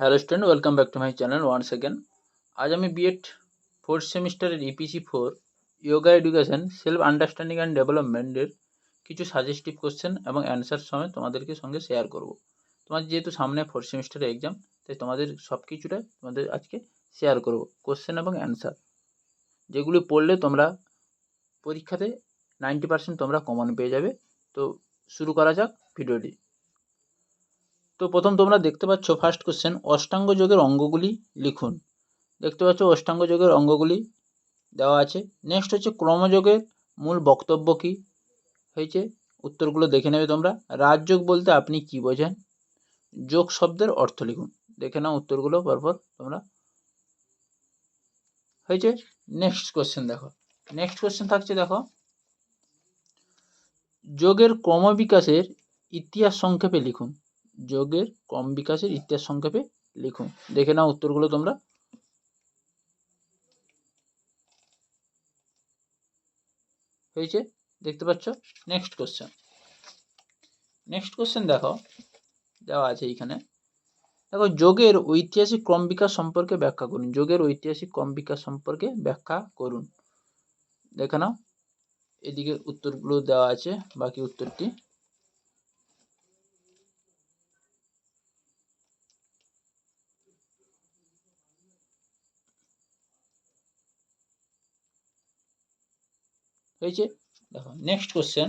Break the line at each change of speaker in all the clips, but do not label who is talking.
Hello student welcome back to my channel one second আজ আমি B Ed fourth সেমিস্টারের EPC four yoga education self understanding and ডেভেলপমেন্টের কিছু suggestive question এবং answer সমেত তোমাদেরকে সঙ্গে শেয়ার করব। তোমার যেহেতু সামনে ফোর্থ সেমিস্টারের এক্সাম তাই তোমাদের সব কিছুটা তোমাদের আজকে শেয়ার করব কোশ্চেন এবং অ্যান্সার যেগুলি পড়লে তোমরা পরীক্ষাতে নাইনটি পার্সেন্ট তোমরা কমন পেয়ে যাবে। তো শুরু করা যাক ভিডিওটি তো প্রথম তোমরা দেখতে পাচ্ছ ফার্স্ট কোশ্চেন অষ্টাঙ্গ যোগের অঙ্গগুলি লিখুন। দেখতে পাচ্ছ অষ্টাঙ্গ যোগের অঙ্গগুলি দেওয়া আছে। নেক্সট হচ্ছে ক্রমযোগের মূল বক্তব্য কী? হয়েছে, উত্তরগুলো দেখে নেবে তোমরা। রাজযোগ বলতে আপনি কি বোঝেন? যোগ শব্দের অর্থ লিখুন। দেখে নাও উত্তরগুলো পরপর তোমরা। হয়েছে নেক্সট কোশ্চেন দেখো। নেক্সট কোশ্চেন থাকছে দেখো। যোগের ক্রমবিকাশের ইতিহাস সংক্ষেপে লিখুন। যোগের ক্রম বিকাশের ইতিহাস সংক্ষেপে লিখুন। দেখে নাও উত্তরগুলো তোমরা। হয়েছে? দেখতে পাচ্ছ? নেক্সট কোশ্চেন নেক্সট কোশ্চেন দেখো। দেওয়া আছে এইখানে। দেখো, যোগের ঐতিহাসিক ক্রম বিকাশ সম্পর্কে ব্যাখ্যা করুন। যোগের ঐতিহাসিক ক্রম বিকাশ সম্পর্কে ব্যাখ্যা করুন। দেখে নাও। এদিকে উত্তরগুলো দেওয়া আছে, বাকি উত্তরটি। হয়েছে দেখো নেক্সট কোশ্চেন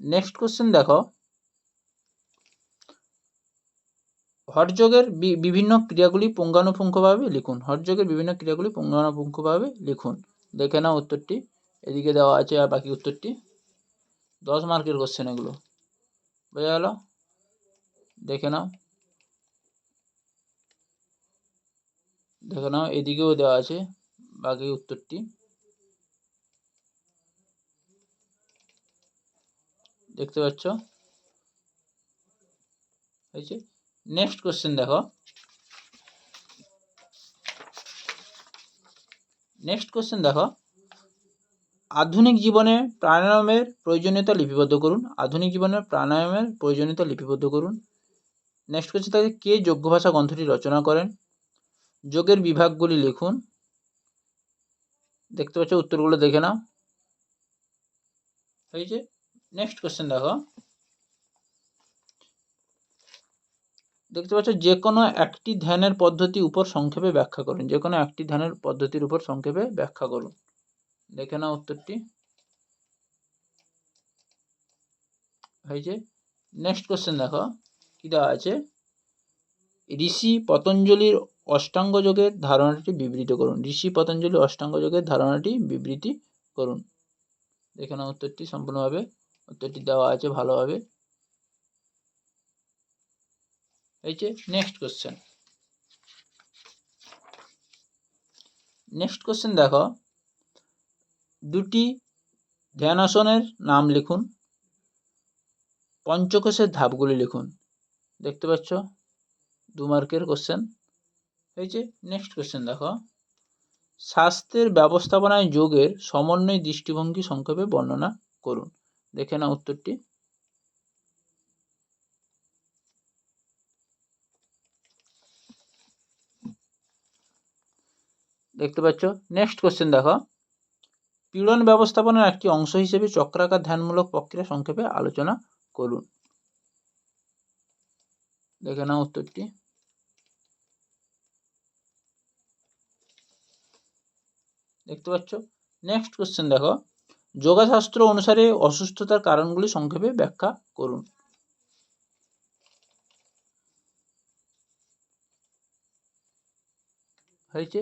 নেক্সট কোশ্চেন দেখো। হটযোগের বিভিন্ন ক্রিয়াগুলি পুঙ্খানুপুঙ্খভাবে লিখুন। হটযোগের বিভিন্ন ক্রিয়াগুলি পুঙ্খানুপুঙ্খভাবে লিখুন। দেখে নাও উত্তরটি। এদিকে দেওয়া আছে আর বাকি উত্তরটি। দশ মার্কের কোশ্চেন এগুলো। বোঝা গেল? দেখে নাও। দেখে নাও, এদিকেও দেওয়া আছে। বাকি উত্তরটি? দেখতে পাচ্ছ? হয়েছে নেক্সট কোশ্চেন দেখো। নেক্সট কোশ্চেন দেখো। আধুনিক জীবনে প্রাণায়ামের প্রয়োজনীয়তা লিপিবদ্ধ করুন। আধুনিক জীবনে প্রাণায়ামের প্রয়োজনীয়তা লিপিবদ্ধ করুন। নেক্সট কোশ্চেন থাকে কে যোগ্য ভাষা গ্রন্থটি রচনা করেন? যোগের বিভাগগুলি লিখুন। দেখতে পাচ্ছ, উত্তরগুলো দেখে নাও। হয়েছে নেক্সট কোশ্চেন দেখো। দেখতে পাচ্ছ যে কোনো একটি ধ্যানের পদ্ধতি উপর সংক্ষেপে ব্যাখ্যা করুন। যে কোনো একটি ধ্যানের পদ্ধতির উপর সংক্ষেপে ব্যাখ্যা করুন। দেখে নাও উত্তরটি। হয়েছে নেক্সট কোশ্চেন দেখো। কী দেওয়া আছে? ঋষি পতঞ্জলির অষ্টাঙ্গ যোগের ধারণাটি বিবৃত করুন। ঋষি পতঞ্জলি অষ্টাঙ্গ যোগের ধারণাটি বিবৃতি করুন। দেখে নাও উত্তরটি, সম্পূর্ণভাবে। উত্তরটি দেওয়া আছে ভালোভাবে। হয়েছে নেক্সট কোশ্চেন নেক্সট কোশ্চেন দেখো। দুটি ধ্যানাসনের নাম লিখুন। পঞ্চকোষের ধাপগুলি লিখুন। দেখতে পাচ্ছ? দু মার্কের কোশ্চেন হয়েছে নেক্সট কোয়েশ্চেন দেখো। স্বাস্থ্যের ব্যবস্থাপনায় যোগের সমন্বয় দৃষ্টিভঙ্গি সংক্ষেপে বর্ণনা করুন। দেখে না উত্তরটি। দেখতে পাচ্ছ? নেক্সট কোশ্চেন দেখো। পীড়ন ব্যবস্থাপনার একটি অংশ হিসেবে চক্রাকার ধ্যানমূলক প্রক্রিয়া সংক্ষেপে আলোচনা করুন। দেখে নাও উত্তরটি। দেখতে পাচ্ছ? নেক্সট কোশ্চেন দেখো। যোগাশাস্ত্র অনুসারে অসুস্থতার কারণগুলি সংক্ষেপে ব্যাখ্যা করুন। হয়েছে?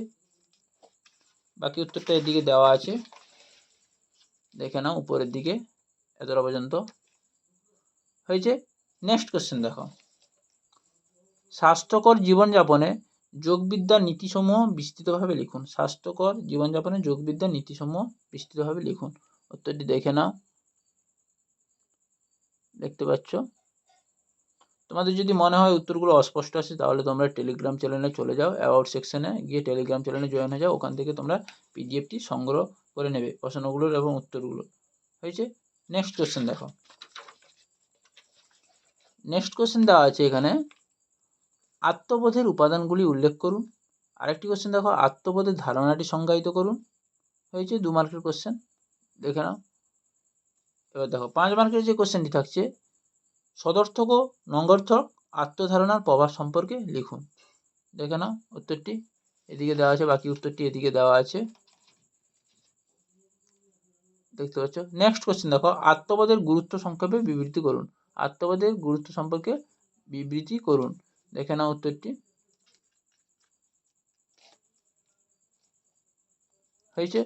বাকি উত্তরটা এদিকে দেওয়া আছে। দেখে নাও উপরের দিকে, এতটা পর্যন্ত। হয়েছে? নেক্সট কোশ্চেন দেখো। স্বাস্থ্যকর জীবনযাপনে যোগবিদ্যার নীতিসমূহ বিস্তৃতভাবে লিখুন। স্বাস্থ্যকর জীবনযাপনে যোগবিদ্যার নীতিসমূহ বিস্তৃতভাবে লিখুন। উত্তরটি দেখে নাও। দেখতে পাচ্ছ? তোমাদের যদি মনে হয় উত্তরগুলো অস্পষ্ট আছে, তাহলে তোমরা টেলিগ্রাম চ্যানেলে চলে যাও, অ্যাওয়ার্ড সেকশনে গিয়ে টেলিগ্রাম চ্যানেলে জয়েন হয়ে যাও। ওখান থেকে তোমরা পিডিএফটি সংগ্রহ করে নেবে, প্রশ্নগুলোর এবং উত্তরগুলো হয়েছে? নেক্সট কোশ্চেন দেখো। নেক্সট কোশ্চেন দেওয়া আছে এখানে। আত্মবোধের উপাদানগুলি উল্লেখ করুন। আরেকটি কোশ্চেন দেখো, আত্মবোধের ধারণাটি সংজ্ঞায়িত করুন। হয়েছে দু মার্কের কোশ্চেন দেখে নাও। এবার দেখো, পাঁচ মার্কের যে কোশ্চেনটি থাকছে, সদর্থক ও নঙ্গর্থক আত্মধারণার প্রভাব সম্পর্কে লিখুন। দেখে নাও উত্তরটি। এদিকে দেওয়া আছে, বাকি উত্তরটি এদিকে দেওয়া আছে। দেখতে পাচ্ছ? নেক্সট কোশ্চেন দেখো, আত্মবোধের গুরুত্ব সংক্ষেপে বিবৃতি করুন। আত্মবোধের গুরুত্ব সম্পর্কে বিবৃতি করুন। দেখে নাও উত্তরটি হয়েছে।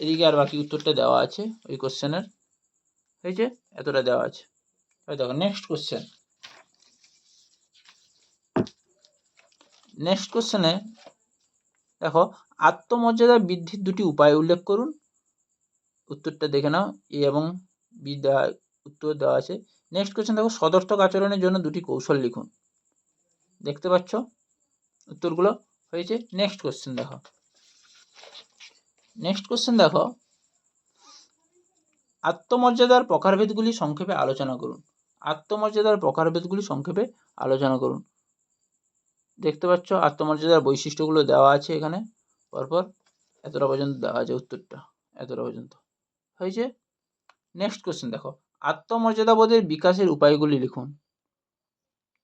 এদিকে আর বাকি উত্তরটা দেওয়া আছে ওই কোশ্চেনের হয়েছে? এতটা দেওয়া আছে। দেখো নেক্সট কোশ্চেন নেক্সট কোশ্চেনে দেখো, আত্মমর্যাদা বৃদ্ধির দুটি উপায় উল্লেখ করুন। উত্তরটা দেখে নাও। এ এবং বি দেওয়া, উত্তর দেওয়া আছে। নেক্সট কোশ্চেন দেখো, সদর্থক আচরণের জন্য দুটি কৌশল লিখুন। দেখতে পাচ্ছ? উত্তরগুলো হয়েছে। নেক্সট কোশ্চেন দেখো। নেক্সট কোশ্চেন দেখো। আত্মমর্যাদার প্রকারভেদগুলি সংক্ষেপে আলোচনা করুন। আত্মমর্যাদার প্রকারভেদগুলি সংক্ষেপে আলোচনা করুন। দেখতে পাচ্ছ? আত্মমর্যাদার বৈশিষ্ট্যগুলো দেওয়া আছে এখানে। পরপর এতটা পর্যন্ত দেওয়া আছে উত্তরটা। এতটা পর্যন্ত। হয়েছে? নেক্সট কোশ্চেন দেখো। আত্মমর্যাদাবোধের বিকাশের উপায়গুলি লিখুন।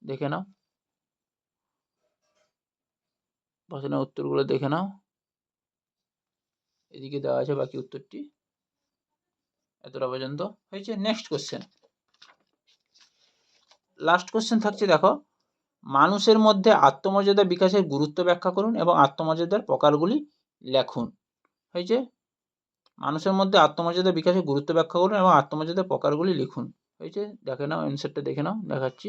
দেখে নাও। প্রশ্নের উত্তরগুলো দেখে নাও। এদিকে দেওয়া আছে বাকি উত্তরটি। এতটা পর্যন্ত হয়েছে। নেক্সট কোশ্চেন লাস্ট কোশ্চেন থাকছে, দেখো। মানুষের মধ্যে আত্মমর্যাদা বিকাশের গুরুত্ব ব্যাখ্যা করুন এবং আত্মমর্যাদার প্রকারগুলি লেখুন। হয়েছে? মানুষের মধ্যে আত্মমর্যাদা বিকাশের গুরুত্ব ব্যাখ্যা করুন এবং আত্মমর্যাদার প্রকারগুলি লিখুন। হয়েছে দেখে নাও অ্যান্সারটা দেখে নাও, দেখাচ্ছি।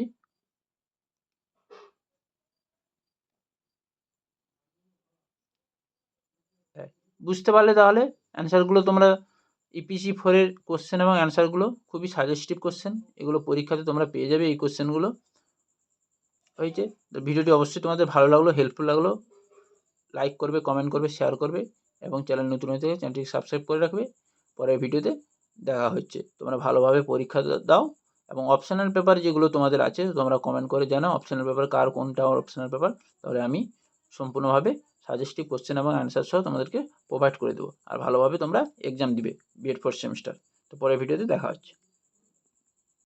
বুঝতে পারলে তাহলে অ্যান্সারগুলো তোমরা ইপিসি ফোরের কোশ্চেন এবং অ্যান্সারগুলো খুবই সাজেস্টিভ কোশ্চেন এগুলো পরীক্ষাতে তোমরা পেয়ে যাবে এই কোশ্চেনগুলো হয়েছে ভিডিওটি অবশ্যই তোমাদের ভালো লাগল হেল্পফুল লাগল। লাইক করবে কমেন্ট করবে শেয়ার করবে। এবং চ্যানেল নতুন হয়ে থাকে চ্যানেলটি সাবস্ক্রাইব করে রাখবে। পরের ভিডিওতে দেখা হচ্ছে। তোমরা ভালোভাবে পরীক্ষা দাও এবং অপশনাল পেপার যেগুলো তোমাদের আছে, তোমরা কমেন্ট করে জানাও অপশনাল পেপার কার কোনটা অপশনাল পেপার তাহলে আমি সম্পূর্ণভাবে সাজেস্টিভ কোশ্চেন এবং অ্যান্সার সহ তোমাদেরকে প্রোভাইড করে দেবো। আর ভালোভাবে তোমরা এক্সাম দিবে বিএড ফোর্থ সেমিস্টার তো পরের ভিডিওতে দেখা হচ্ছে।